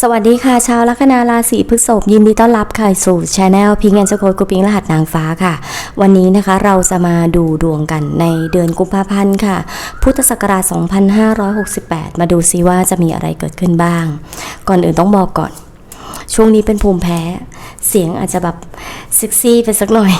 สวัสดีค่ะ ชาวลัคนาราศีพฤษภยินดีต้อนรับค่ะสู่ช anel พิงแอนสโคดกูปิงรหัสนางฟ้าค่ะ วันนี้นะคะเราจะมาดูดวงกันในเดือนกุมภาพันธ์ค่ะ พุทธศักราช 2568 มาดูซิว่าจะมีอะไรเกิดขึ้นบ้าง ก่อนอื่นต้องบอกก่อน ช่วงนี้เป็นภูมิแพ้ เสียงอาจจะแบบเซ็กซี่ไปสักหน่อย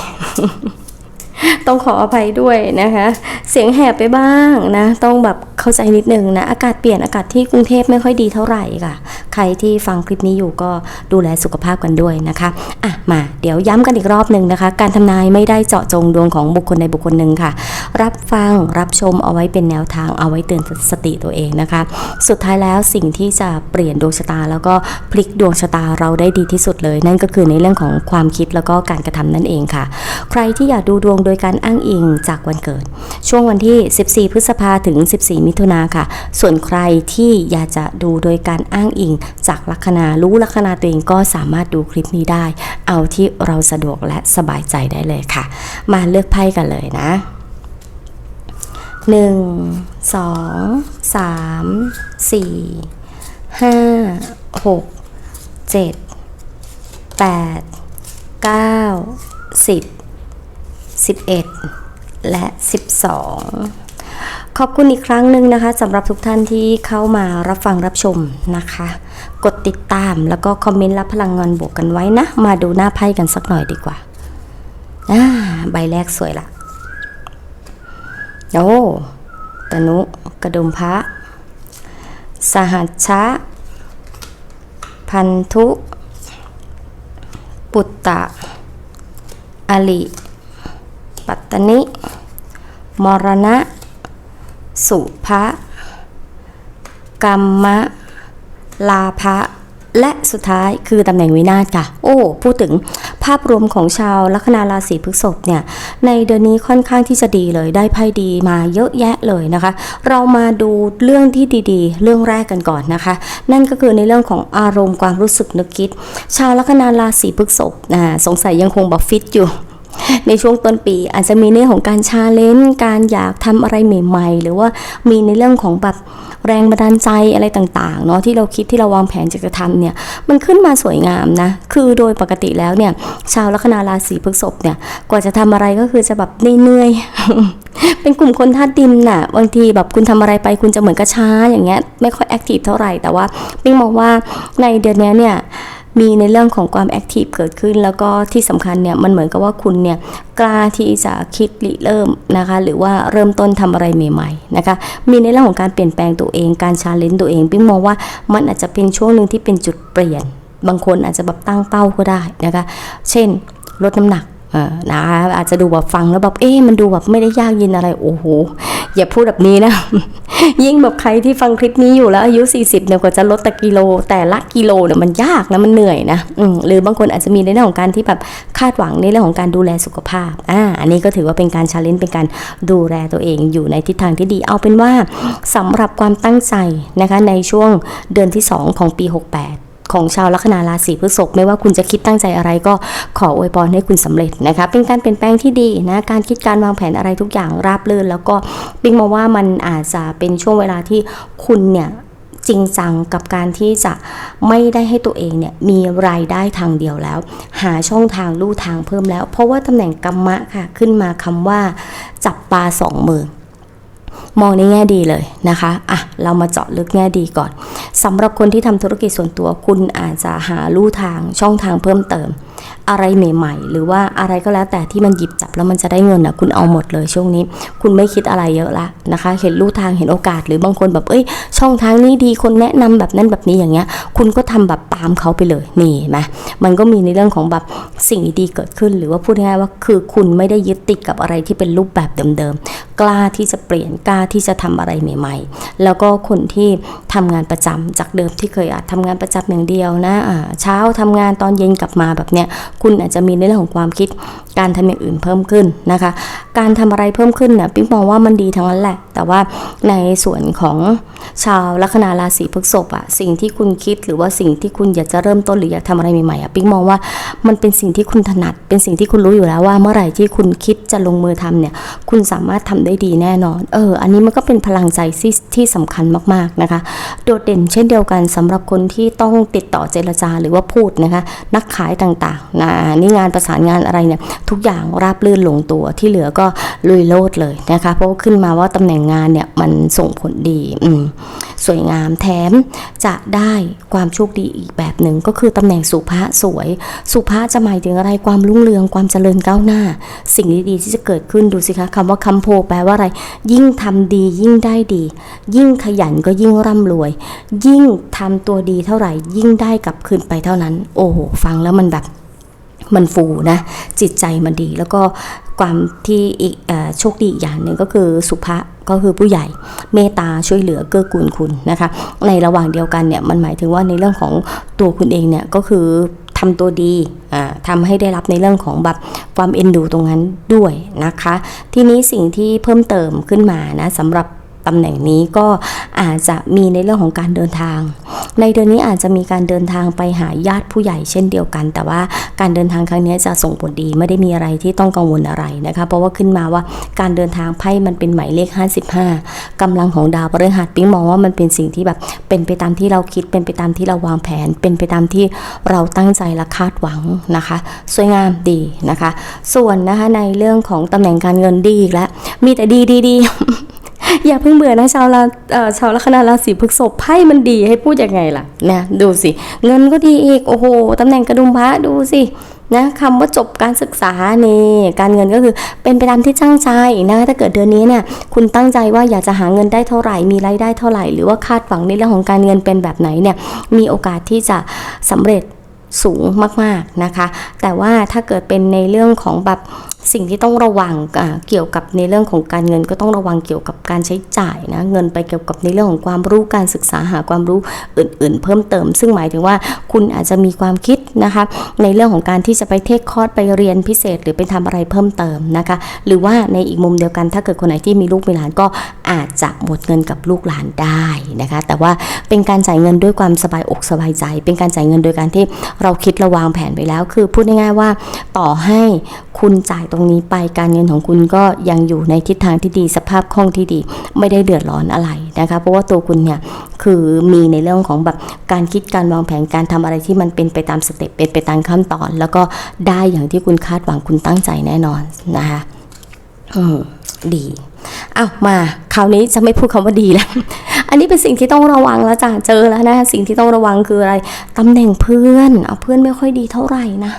ต้องขออภัยด้วยนะคะ เสียงแหบไปบ้างนะ ต้องแบบ เข้าใจนิดนึงนะ อากาศเปลี่ยนอากาศที่กรุงเทพไม่ค่อยดีเท่าไหร่ค่ะ ใครที่ฟังคลิปนี้อยู่ก็ดูแลสุขภาพกันด้วยนะคะอะมาเดี๋ยวย้ำกันอีกรอบหนึ่งนะคะ การทำนายไม่ได้เจาะจงดวงของบุคคลใดบุคคลหนึ่งค่ะ รับฟังรับชมเอาไว้เป็นแนวทางเอาไว้เตือนสติตัวเองนะคะ สุดท้ายแล้วสิ่งที่จะเปลี่ยนดวงชะตา แล้วก็พลิกดวงชะตาเราได้ดีที่สุดเลย นั่นก็คือในเรื่องของความคิดแล้วก็การกระทำนั่นเองค่ะ ใครที่อยากดูดวงโดยการอ้างอิงจากวันเกิด ช่วงวันที่ 14 พฤษภาถึง 14มิถุนาค่ะ ส่วนใครที่อยากจะดูโดยการอ้างอิงจากลัคนารู้ลัคนาตัวเองก็สามารถดูคลิปนี้ได้ เอาที่เราสะดวกและสบายใจได้เลยค่ะ มาเลือกไพ่กันเลยนะหนึ่งสองสามสี่ห้าหกเจ็ดแปดเก้าสิบสิบเอ็ดและสิบสอง ขอบคุณอีกครั้งหนึ่งนะคะสำหรับทุกท่านที่เข้ามารับฟังรับชมนะคะ กดติดตามแล้วก็คอมเมนต์รับพลังงานบวกกันไว้นะ มาดูหน้าไพ่กันสักหน่อยดีกว่าอ่าใบแรกสวยละโอ้ตนุกระดุมพระ สหัชชะ พันธุ ปุตตะ อลิ ปัตตนิ มรณะ สุภะกรรมะ ลาภะและสุดท้ายคือตำแหน่งวินาศค่ะ โอ้พูดถึงภาพรวมของชาวลัคนาราศีพฤษภเนี่ย ในเดือนนี้ค่อนข้างที่จะดีเลยได้ไพ่ดีมาเยอะแยะเลยนะคะ เรามาดูเรื่องที่ดีๆ เรื่องแรกกันก่อนนะคะ นั่นก็คือในเรื่องของอารมณ์ความรู้สึกนึกคิด ชาวลัคนาราศีพฤษภอ่าสงสัยยังคงแบบฟิตอยู่ ในช่วงต้นปีอาจจะมีในเรื่องของการชาเลนจ์การอยากทำอะไรใหม่ๆ หรือว่ามีในเรื่องของแบบแรงบันดาลใจอะไรต่างๆเนาะที่เราคิดที่เราวางแผนจะกระทำเนี่ยมันขึ้นมาสวยงามนะ คือโดยปกติแล้วเนี่ยชาวลัคนาราศีพฤษภเนี่ยกว่าจะทำอะไรก็คือจะแบบเหนื่อยๆเป็นกลุ่มคนธาตุดินน่ะบางทีแบบคุณทำอะไรไปคุณจะเหมือนกระช้าอย่างเงี้ยไม่ค่อยแอคทีฟเท่าไหร่แต่ว่าปิ๊งมองว่าในเดือนนี้เนี่ย มีในเรื่องของความแอคทีฟเกิดขึ้น แล้วก็ที่สำคัญเนี่ยมันเหมือนกับว่าคุณเนี่ยกล้าที่จะคิดริเริ่มนะคะ หรือว่าเริ่มต้นทำอะไรใหม่ๆนะคะ มีในเรื่องของการเปลี่ยนแปลงตัวเองการชาเลนจ์ตัวเองปิ๊งมองว่ามันอาจจะเป็นช่วงหนึ่งที่เป็นจุดเปลี่ยน บางคนอาจจะแบบตั้งเป้าก็ได้นะคะ เช่น ลดน้ำหนัก เออนะอาจจะดูแบบฟังแล้วแบบเอ๊ะมันดูแบบไม่ได้ยากเยินอะไรโอ้โหอย่าพูดแบบนี้นะ ยิ่งแบบใครที่ฟังคลิปนี้อยู่แล้วอายุ 40เนี่ยกว่าจะลดแต่กิโล แต่ละกิโลเนี่ยมันยากนะมันเหนื่อยนะหรือบางคนอาจจะมีในเรื่องของการที่แบบคาดหวังในเรื่องของการดูแลสุขภาพอ่าอันนี้ก็ถือว่าเป็นการชาเลนจ์เป็นการดูแลตัวเองอยู่ในทิศทางที่ดี เอาเป็นว่าสำหรับความตั้งใจนะคะในช่วงเดือนที่ 2 ของปี 68 ของชาวลัคนาราศีพฤษภไม่ว่าคุณจะคิดตั้งใจอะไรก็ขออวยพรให้คุณสำเร็จนะคะ เป็นการเปลี่ยนแปลงที่ดีนะการคิดการวางแผนอะไรทุกอย่างราบรื่น แล้วก็ปิ๊งมองว่ามันอาจจะเป็นช่วงเวลาที่คุณเนี่ยจริงจังกับการที่จะไม่ได้ให้ตัวเองเนี่ยมีรายได้ทางเดียวแล้ว หาช่องทางลู่ทางเพิ่มแล้ว เพราะว่าตำแหน่งกรรมะค่ะ ขึ้นมาคำว่าจับปลาสองมือ มองในแง่ดีเลยนะคะอะเรามาเจาะลึกแง่ดีก่อนสำหรับคนที่ทำธุรกิจส่วนตัวคุณอาจจะหาลู่ทางช่องทางเพิ่มเติม อะไรใหม่ๆ หรือว่าอะไรก็แล้วแต่ที่มันหยิบจับแล้วมันจะได้เงินอะคุณเอาหมดเลยช่วงนี้ คุณไม่คิดอะไรเยอะละนะคะ เห็นลู่ทางเห็นโอกาสหรือบางคนแบบเอ้ย ช่องทางนี้ดีคนแนะนำแบบนั้นแบบนี้อย่างเงี้ย คุณก็ทำแบบตามเขาไปเลยนี่นไหมมันก็มีในเรื่องของแบบสิ่งดีๆเกิดขึ้น หรือว่าพูดง่ายๆว่าคือคุณไม่ได้ยึดติดกับอะไรที่เป็นรูปแบบเดิมๆกล้าที่จะเปลี่ยนกล้าที่จะทำอะไรใหม่ๆ แล้วก็คนที่ทำงานประจำจากเดิมที่เคยอาจทำงานประจำอย่างเดียวนะอ่าเช้าทำงานตอนเย็นกลับมาแบบเนี้ยคุณอาจจะมีในเรื่องของความคิดการทำอย่างอื่นเพิ่มขึ้นนะคะ การทำอะไรเพิ่มขึ้นเนี่ยปิ๊งมองว่ามันดีทั้งนั้นแหละ แต่ว่าในส่วนของชาวลัคนาราศีพฤษภอะสิ่งที่คุณคิดหรือว่าสิ่งที่คุณอยากจะเริ่มต้นหรืออยากทำอะไรใหม่ๆอะปิ๊งมองว่ามันเป็นสิ่งที่คุณถนัด เป็นสิ่งที่คุณรู้อยู่แล้วว่าเมื่อไหร่ที่คุณคิด จะลงมือทำเนี่ย คุณสามารถทำได้ดีแน่นอน เออ อันนี้มันก็เป็นพลังใจที่ที่สำคัญมากๆนะคะ โดดเด่นเช่นเดียวกันสำหรับคนที่ต้องติดต่อเจรจาหรือว่าพูดนะคะ นักขายต่างๆนะนี่งานประสานงานอะไรเนี่ยทุกอย่างราบรื่นลงตัวที่เหลือก็ลุยโลดเลยนะคะ เพราะขึ้นมาว่าตำแหน่งงานเนี่ยมันส่งผลดี อืม สวยงามแถมจะได้ความโชคดีอีกแบบหนึ่งก็คือตำแหน่งสุภาสวย สุภาจะหมายถึงอะไรความรุ่งเรืองความเจริญก้าวหน้า สิ่งดีๆที่จะเกิดขึ้นดูสิคะคำว่าคำโพแปลว่าอะไร ยิ่งทำดียิ่งได้ดี ยิ่งขยันก็ยิ่งร่ำรวย ยิ่งทำตัวดีเท่าไหร่ ยิ่งได้กลับคืนไปเท่านั้น โอ้โหฟังแล้วมันแบบมันฟูนะ จิตใจมันดีแล้วก็ความที่อีกโชคดีอย่างหนึ่งก็คือสุภะ ก็คือผู้ใหญ่เมตตาช่วยเหลือเกื้อกูลคุณนะคะ ในระหว่างเดียวกันเนี่ยมันหมายถึงว่าในเรื่องของตัวคุณเองเนี่ยก็คือทำตัวดีทำให้ได้รับในเรื่องของแบบความเอ็นดูตรงนั้นด้วยนะคะ ทีนี้สิ่งที่เพิ่มเติมขึ้นมานะสำหรับ ตำแหน่งนี้ก็อาจจะมีในเรื่องของการเดินทาง ในเดือนนี้อาจจะมีการเดินทางไปหาญาติผู้ใหญ่เช่นเดียวกัน แต่ว่าการเดินทางครั้งนี้จะส่งผลดีไม่ได้มีอะไรที่ต้องกังวลอะไรนะคะ เพราะว่าขึ้นมาว่าการเดินทางไพ่มันเป็นหมายเลข 55กำลังของดาวพฤหัสปิ๊งมองว่ามันเป็นสิ่งที่แบบเป็นไปตามที่เราคิดเป็นไปตามที่เราวางแผน เป็นไปตามที่เราตั้งใจและคาดหวังนะคะ สวยงามดีนะคะ ส่วนนะคะในเรื่องของตำแหน่งการเงินดีอีกแล้วมีแต่ดีดีดี อย่าเพิ่งเบื่อนะชาวราชาวลัคนาราศีพฤษภไพ่มันดีให้พูดยังไงล่ะนะดูสิเงินก็ดีอีกโอ้โหตำแหน่งกระดุมพระดูสินะคำว่าจบการศึกษานี่การเงินก็คือเป็นไปตามที่ตั้งใจนะถ้าเกิดเดือนนี้เนี่ยคุณตั้งใจว่าอยากจะหาเงินได้เท่าไหร่ มีรายได้เท่าไหร่ หรือว่าคาดหวังในเรื่องของการเงินเป็นแบบไหนเนี่ยมีโอกาสที่จะสำเร็จสูงมากๆนะคะ แต่ว่าถ้าเกิดเป็นในเรื่องของแบบ สิ่งที่ต้องระวังเกี่ยวกับในเรื่องของการเงิน ก็ต้องระวังเกี่ยวกับการใช้จ่ายนะเงินไปเกี่ยวกับในเรื่องของความรู้การศึกษาหาความรู้อื่น ๆ เพิ่มเติม ซึ่งหมายถึงว่าคุณอาจจะมีความคิดนะคะในเรื่องของการที่จะไปเทคคอร์สไปเรียนพิเศษ หรือไปทำอะไรเพิ่มเติมนะคะหรือว่าในอีกมุมเดียวกันถ้าเกิดคนไหนที่มีลูกมีหลานก็อาจจะหมดเงินกับลูกหลานได้นะคะแต่ว่าเป็นการจ่ายเงินด้วยความสบายอกสบายใจ เป็นการจ่ายเงินโดยการที่เราคิดระวางแผนไปแล้ว คือพูดง่ายๆว่าต่อให้คุณจ่ายตรงนี้ไปการเงินของคุณก็ยังอยู่ในทิศทางที่ดีสภาพคล่องที่ดี ไม่ได้เดือดร้อนอะไรนะคะ เพราะว่าตัวคุณเนี่ยคือมีในเรื่องของแบบการคิดการวางแผนการทำอะไรที่มันเป็นไปตามสเต็ปเป็นไปตามขั้นตอน แล้วก็ได้อย่างที่คุณคาดหวังคุณตั้งใจแน่นอนนะคะอืมดีอ้าวมาคราวนี้จะไม่พูดคำว่าดีแล้ว อันนี้เป็นสิ่งที่ต้องระวังแล้วจ้ะเจอแล้วนะ สิ่งที่ต้องระวังคืออะไรตำแหน่งเพื่อน เอาเพื่อนไม่ค่อยดีเท่าไหร่นะ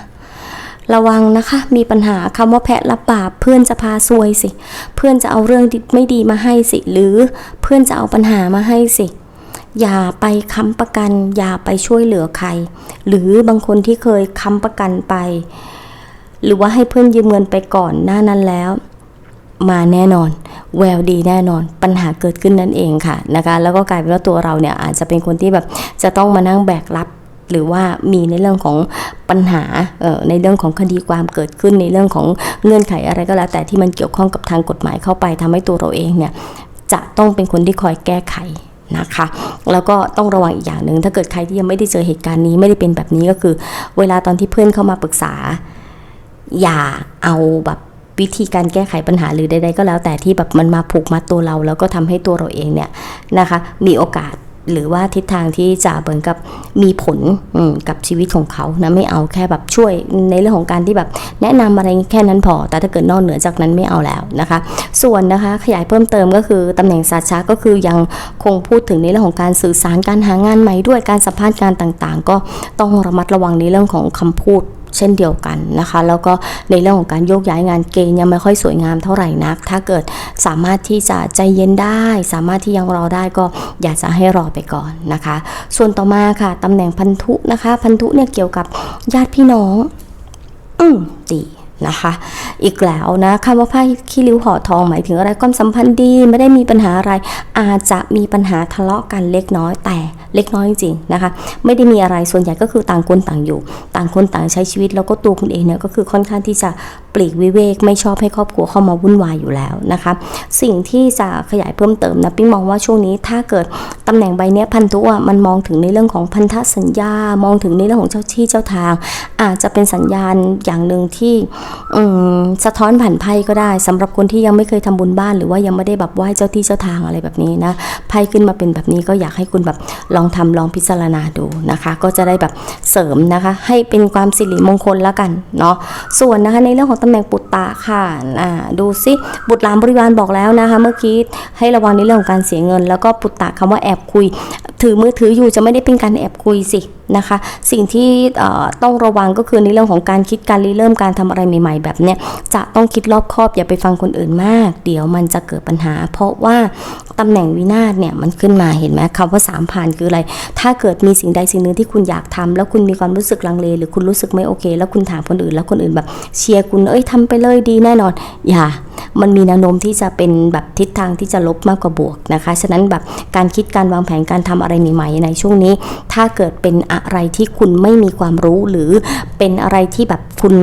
ระวังนะคะ มีปัญหาคำว่าแพะรับบาปเพื่อนจะพาซวยสิ เพื่อนจะเอาเรื่องไม่ดีมาให้สิ หรือเพื่อนจะเอาปัญหามาให้สิ อย่าไปค้ำประกัน อย่าไปช่วยเหลือใคร หรือบางคนที่เคยค้ำประกันไป หรือว่าให้เพื่อนยืมเงินไปก่อนหน้านั้นแล้ว มาแน่นอน แววดีแน่นอน ปัญหาเกิดขึ้นนั่นเองค่ะนะคะ แล้วก็กลายเป็นว่าตัวเราเนี่ยอาจจะเป็นคนที่แบบจะต้องมานั่งแบกรับ หรือว่ามีในเรื่องของปัญหาในเรื่องของคดีความเกิดขึ้นในเรื่องของเงื่อนไขอะไรก็แล้ว แต่ที่มันเกี่ยวข้องกับทางกฎหมายเข้าไปทำให้ตัวเราเองเนี่ยจะต้องเป็นคนที่คอยแก้ไขนะคะแล้วก็ต้องระวังอีกอย่างหนึ่งถ้าเกิดใครที่ยังไม่ได้เจอเหตุการณ์นี้ไม่ได้เป็นแบบนี้ก็คือ เวลาตอนที่เพื่อนเข้ามาปรึกษา อย่าเอาแบบวิธีการแก้ไขปัญหาหรือใดๆก็แล้วแต่ที่แบบมันมาผูกมัดตัวเรา แล้วก็ทำให้ตัวเราเองเนี่ยนะคะมีโอกาส หรือว่าทิศทางที่จะเหมือนกับมีผลกับชีวิตของเขานะไม่เอาแค่แบบช่วยในเรื่องของการที่แบบแนะนำอะไรแค่นั้นพอ แต่ถ้าเกิดนอกเหนือจากนั้นไม่เอาแล้วนะคะ ส่วนนะคะขยายเพิ่มเติมก็คือตำแหน่งศาสตร์ชาก็คือยังคงพูดถึงในเรื่องของการสื่อสารการหางานใหม่ด้วยการสัมภาษณ์การต่างๆ ก็ต้องระมัดระวังในเรื่องของคำพูด เช่นเดียวกันนะคะ แล้วก็ในเรื่องของการโยกย้ายงานเกณฑ์ยังไม่ค่อยสวยงามเท่าไหร่นัก ถ้าเกิดสามารถที่จะใจเย็นได้ สามารถที่ยังรอได้ก็อยากจะให้รอไปก่อนนะคะ ส่วนต่อมาค่ะตำแหน่งพันธุนะคะ พันธุเนี่ยเกี่ยวกับญาติพี่น้อง อืมดี นะคะ อีกแล้วนะคำว่าไพ่ขี้ริ้วห่อทองหมายถึงอะไรความสัมพันธ์ดีไม่ได้มีปัญหาอะไร อาจจะมีปัญหาทะเลาะกันเล็กน้อยแต่เล็กน้อยจริงๆนะคะ ไม่ได้มีอะไรส่วนใหญ่ก็คือต่างคนต่างอยู่ ต่างคนต่างใช้ชีวิตแล้วก็ตัวคุณเองเนี่ยก็คือค่อนข้างที่จะปลีกวิเวกไม่ชอบให้ครอบครัวเข้ามาวุ่นวายอยู่แล้วนะคะสิ่งที่จะขยายเพิ่มเติมนะปิ๊งมองว่าช่วงนี้ถ้าเกิดตำแหน่งใบเนี้ยพันธุอะมันมองถึงในเรื่องของพันธสัญญามองถึงในเรื่องของเจ้าที่เจ้าทาง อาจจะเป็นสัญญาณอย่างหนึ่งที่สะท้อนผ่านไพ่ก็ได้สำหรับคนที่ยังไม่เคยทำบุญบ้าน หรือว่ายังไม่ได้แบบไหว้เจ้าที่เจ้าทางอะไรแบบนี้นะไพ่ขึ้นมาเป็นแบบนี้ก็อยากให้คุณแบบลองทำลองพิจารณาดูนะคะ ก็จะได้แบบเสริมนะคะ ให้เป็นความสิริมงคลแล้วกันเนาะส่วนนะคะในเรื่องของตำแหน่งปุตตะค่ะดูซิบุตรหลานบริวารบอกแล้วนะคะ เมื่อกี้ให้ระวังในเรื่องของการเสียเงิน แล้วก็ปุตตะคำว่าแอบคุย ถือมือถืออยู่จะไม่ได้เป็นการแอบคุยสิ นะคะ สิ่งที่ต้องระวังก็คือในเรื่องของการคิดการริเริ่มการทำอะไรใหม่ ๆ แบบเนี้ยจะต้องคิดรอบคอบอย่าไปฟังคนอื่นมาก เดี๋ยวมันจะเกิดปัญหา เพราะว่าตำแหน่งวินาศเนี่ยมันขึ้นมาเห็นไหมคำว่าสามผ่านคืออะไร ถ้าเกิดมีสิ่งใดสิ่งหนึ่งที่คุณอยากทำแล้วคุณมีความรู้สึกลังเล หรือคุณรู้สึกไม่โอเค แล้วคุณถามคนอื่น แล้วคนอื่นแบบเชียร์คุณเอ้ยทำไปเลยดีแน่นอนอย่ามันมีแนวโน้มที่จะเป็นแบบทิศทางที่จะลบมากกว่าบวกนะคะ ฉะนั้นแบบการคิดการวางแผนการทำอะไรใหม่ๆในช่วงนี้ ถ้าเกิดเป็นอะไรที่คุณไม่มีความรู้หรือเป็นอะไรที่แบบคุณ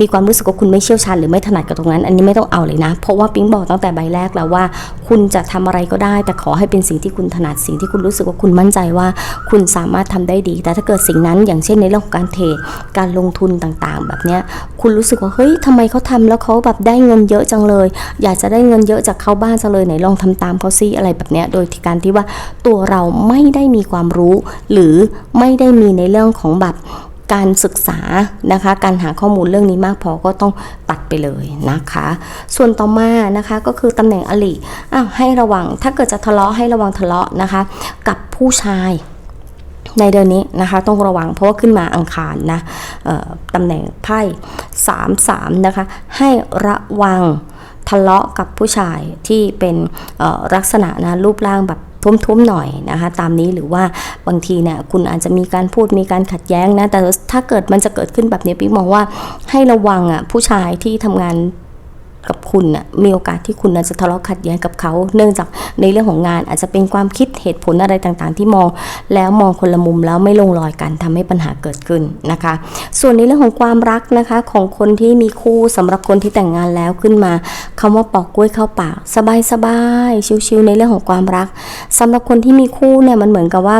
มีความรู้สึกว่าคุณไม่เชี่ยวชาญหรือไม่ถนัดกับตรงนั้น อันนี้ไม่ต้องเอาเลยนะ เพราะว่าปิ๊งบอกตั้งแต่ใบแรกแล้วว่า คุณจะทำอะไรก็ได้ แต่ขอให้เป็นสิ่งที่คุณถนัดสิ่งที่คุณรู้สึกว่าคุณมั่นใจว่า คุณสามารถทำได้ดี แต่ถ้าเกิดสิ่งนั้นอย่างเช่นในเรื่องของการเทรดการลงทุนต่างๆ แบบเนี้ยคุณรู้สึกว่าเฮ้ยทำไมเขาทำแล้วเขาแบบได้เงินเยอะจังเลย อยากจะได้เงินเยอะจากเขาบ้างจังเลยไหนลองทำตามเขาซิอะไรแบบเนี้ยโดยการที่ว่าตัวเราไม่ได้มีความรู้ หรือไม่ได้มีในเรื่องของแบบการศึกษานะคะ การหาข้อมูลเรื่องนี้มากพอก็ต้องตัดไปเลยนะคะ ส่วนต่อมานะคะก็คือตำแหน่งอลิอ้าวให้ระวังถ้าเกิดจะทะเลาะให้ระวังทะเลาะนะคะ กับผู้ชายในเดือนนี้นะคะต้องระวังเพราะว่าขึ้นมาอังคารนะตำแหน่งไพ่สามสามนะคะ ให้ระวัง ทะเลาะกับผู้ชายที่เป็นลักษณะนะรูปร่างแบบทุ้มๆหน่อยนะคะตามนี้หรือว่าบางทีเนี่ยคุณอาจจะมีการพูดมีการขัดแย้งนะแต่ถ้าเกิดมันจะเกิดขึ้นแบบนี้พี่มองว่าให้ระวังอะผู้ชายที่ทำงาน กับคุณน่ะมีโอกาสที่คุณน่ะจะทะเลาะขัดแย้งกับเขา เนื่องจากในเรื่องของงานอาจจะเป็นความคิดเหตุผลอะไรต่างๆ ที่มอง แล้วมองคนละมุมแล้วไม่ลงรอยกันทำให้ปัญหาเกิดขึ้นนะคะ ส่วนในเรื่องของความรักนะคะของคนที่มีคู่สำหรับคนที่แต่งงานแล้วขึ้นมาคำว่าปอกกล้วยเข้าปากสบายๆชิวๆในเรื่องของความรักสำหรับคนที่มีคู่เนี่ยมันเหมือนกับว่า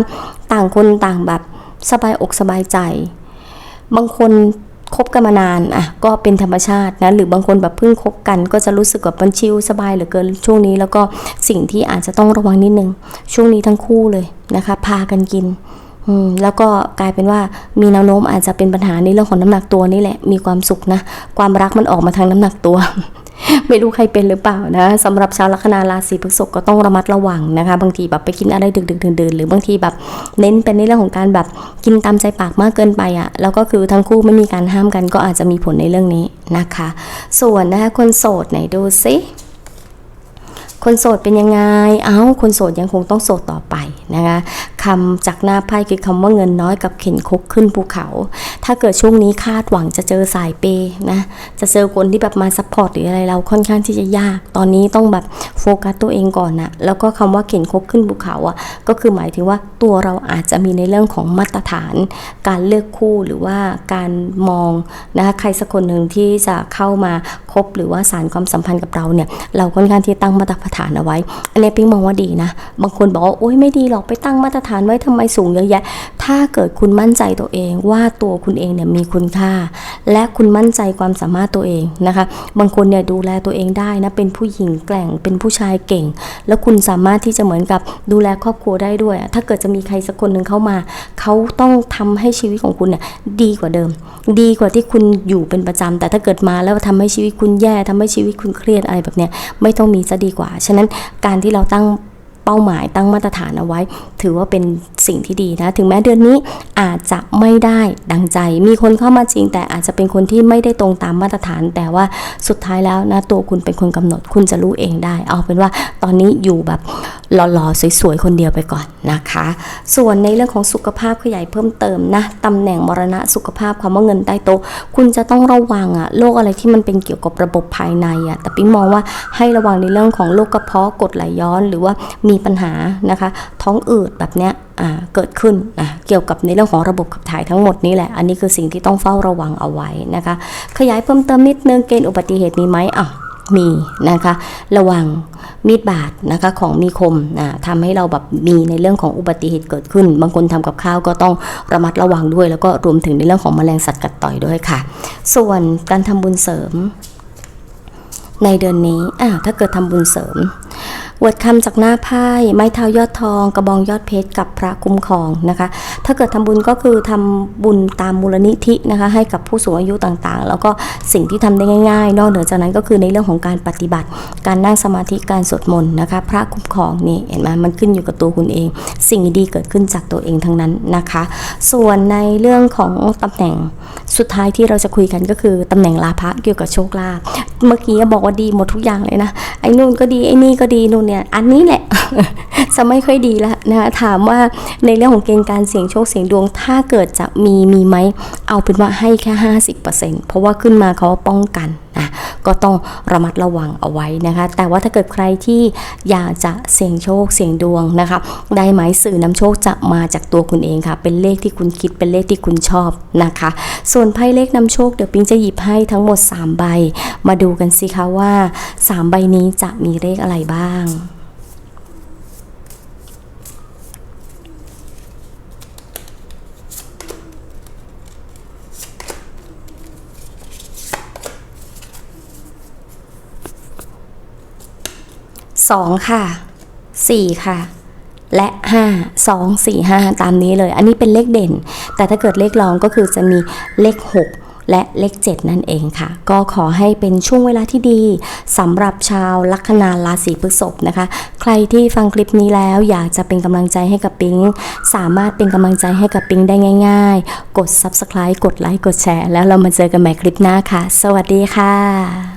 ต่างคนต่างแบบสบายอกสบายใจ บางคน คบกันมานานอะก็เป็นธรรมชาตินะหรือบางคนแบบเพิ่งคบกัน ก็จะรู้สึกแบบมันชิลสบายเหลือเกินช่วงนี้ แล้วก็สิ่งที่อาจจะต้องระวังนิดนึง ช่วงนี้ทั้งคู่เลยนะคะ พากันกินอืมแล้วก็กลายเป็นว่ามีแนวโน้มอาจจะเป็นปัญหาในเรื่องของน้ำหนักตัวนี่แหละมีความสุขนะ ความรักมันออกมาทางน้ำหนักตัว ไม่รู้ใครเป็นหรือเปล่านะสำหรับชาวลัคนาราศีพฤษภก็ต้องระมัดระวังนะคะ บางทีแบบไปกินอะไรดึกๆดื่นๆหรือบางทีแบบเน้นเป็นในเรื่องของการแบบกินตามใจปากมากเกินไปอะ่ะแล้วก็คือทั้งคู่ไม่มีการห้ามกันก็อาจจะมีผลในเรื่องนี้นะคะ ส่วนนะคะคนโสดไหนดูซิคนโสดเป็นยังไง เอ้า คนโสดยังคงต้องโสดต่อไป นะคะคำจากหน้าไพ่คือคำว่าเงินน้อยกับเข็นคกขึ้นภูเขา ถ้าเกิดช่วงนี้คาดหวังจะเจอสายเปย์นะจะเจอคนที่แบบมาซัพพอร์ตหรืออะไรเราค่อนข้างที่จะยาก ตอนนี้ต้องแบบโฟกัสตัวเองก่อนนะแล้วก็คำว่าเข็นคกขึ้นภูเขาอะก็คือหมายถึงว่าตัวเราอาจจะมีในเรื่องของมาตรฐาน การเลือกคู่หรือว่าการมองนะคะใครสักคนหนึ่งที่จะเข้ามาคบหรือว่าสารความสัมพันธ์กับเราเนี่ยเราค่อนข้างที่ตั้งมาตรฐานเอาไว้ อันนี้ปิ๊งมองว่าดีนะ บางคนบอกว่าโอ๊ยไม่ดีหรอกไปตั้งมาตรฐานไว้ทำไมสูงเยอะแยะ ถ้าเกิดคุณมั่นใจตัวเองว่าตัวคุณเองเนี่ยมีคุณค่า และคุณมั่นใจความสามารถตัวเองนะคะ บางคนเนี่ยดูแลตัวเองได้นะเป็นผู้หญิงแกร่งเป็นผู้ชายเก่ง แล้วคุณสามารถที่จะเหมือนกับดูแลครอบครัวได้ด้วย ถ้าเกิดจะมีใครสักคนหนึ่งเข้ามา เขาต้องทำให้ชีวิตของคุณเนี่ยดีกว่าเดิม ดีกว่าที่คุณอยู่เป็นประจำแต่ถ้าเกิดมาแล้วทำให้ชีวิตคุณแย่ทำให้ชีวิตคุณเครียดอะไรแบบเนี้ยไม่ต้องมีจะดีกว่า ฉะนั้นการที่เราตั้ง เป้าหมายตั้งมาตรฐานเอาไว้ ถือว่าเป็นสิ่งที่ดีนะ ถึงแม้เดือนนี้อาจจะไม่ได้ดังใจ มีคนเข้ามาจริง แต่อาจจะเป็นคนที่ไม่ได้ตรงตามมาตรฐาน แต่ว่าสุดท้ายแล้วนะตัวคุณเป็นคนกำหนดคุณจะรู้เองได้ เอาเป็นว่าตอนนี้อยู่แบบหล่อๆสวยๆคนเดียวไปก่อนนะคะ ส่วนในเรื่องของสุขภาพขยายเพิ่มเติมนะตำแหน่งมรณะสุขภาพความว่าเงินใต้โต๊ะคุณจะต้องระวังอะโรคอะไรที่มันเป็นเกี่ยวกับระบบภายในอะแต่ปิ๊งมองว่าให้ระวังในเรื่องของโรคกระเพาะกรดไหลย้อน หรือว่ามีีปัญหานะคะ ท้องอืดแบบเนี้ยเกิดขึ้นนะเกี่ยวกับในเรื่องของระบบขับถ่ายทั้งหมดนี่แหละ อันนี้คือสิ่งที่ต้องเฝ้าระวังเอาไว้นะคะ ขยายเพิ่มเติมนิดนึงเกณฑ์อุบัติเหตุมีไหมอะมีนะคะ ระวังมีดบาดนะคะของมีคมนะทำให้เราแบบมีในเรื่องของอุบัติเหตุเกิดขึ้น บางคนทำกับข้าวก็ต้องระมัดระวังด้วย แล้วก็รวมถึงในเรื่องของแมลงสัตว์กัดต่อยด้วยค่ะ ส่วนการทำบุญเสริม ในเดือนนี้อ่าถ้าเกิดทำบุญเสริม วดคำจากหน้าไพ่ไม้เท้ายอดทอง กระบองยอดเพชรกับพระคุ้มครองนะคะ ถ้าเกิดทำบุญก็คือทำบุญตามมูลนิธินะคะ ให้กับผู้สูงอายุต่างๆ แล้วก็สิ่งที่ทำได้ง่ายๆ นอกเหนือจากนั้นก็คือในเรื่องของการปฏิบัติ การนั่งสมาธิการสวดมนต์นะคะ พระคุ้มครองนี่เห็นไหมมันขึ้นอยู่กับตัวคุณเอง สิ่งดีเกิดขึ้นจากตัวเองทั้งนั้นนะคะ ส่วนในเรื่องของตำแหน่งสุดท้ายที่เราจะคุยกันก็คือตำแหน่งลาภะเกี่ยวกับโชคลาภเมื่อกี้บอกว่าดีหมดทุกอย่างเลยนะไอ้นู่นก็ดีไอ้นี่ก็ดีนู่นเนี่ยอันนี้แหละจะไม่ค่อยดีแล้วนะคะถามว่าในเรื่องของเกณฑ์การเสี่ยงโชคเสี่ยงดวง ถ้าเกิดจะมีมีไหมเอาเป็นว่าให้แค่ 50%เพราะว่าขึ้นมาเขาป้องกัน นะก็ต้องระมัดระวังเอาไว้นะคะ แต่ว่าถ้าเกิดใครที่อยากจะเสี่ยงโชคเสี่ยงดวงนะคะ ได้ไหมสื่อนำโชคจะมาจากตัวคุณเองค่ะ เป็นเลขที่คุณคิดเป็นเลขที่คุณชอบนะคะ ส่วนไพ่เลขนำโชคเดี๋ยวปิงจะหยิบให้ทั้งหมด 3 ใบ มาดูกันสิคะว่า 3 ใบนี้จะมีเลขอะไรบ้าง สองค่ะสี่ค่ะ และห้าสองสี่ห้าตามนี้เลย อันนี้เป็นเลขเด่น แต่ถ้าเกิดเลขรองก็คือจะมีเลขหกและเลข 7 นั่นเองค่ะ ก็ขอให้เป็นช่วงเวลาที่ดีสำหรับชาวลัคนาราศีพฤษภนะคะ ใครที่ฟังคลิปนี้แล้วอยากจะเป็นกำลังใจให้กับปิง สามารถเป็นกำลังใจให้กับปิงได้ง่าย ๆ กด Subscribe กดไลค์กดแชร์ แล้วเรามาเจอกันใหม่คลิปหน้าค่ะ สวัสดีค่ะ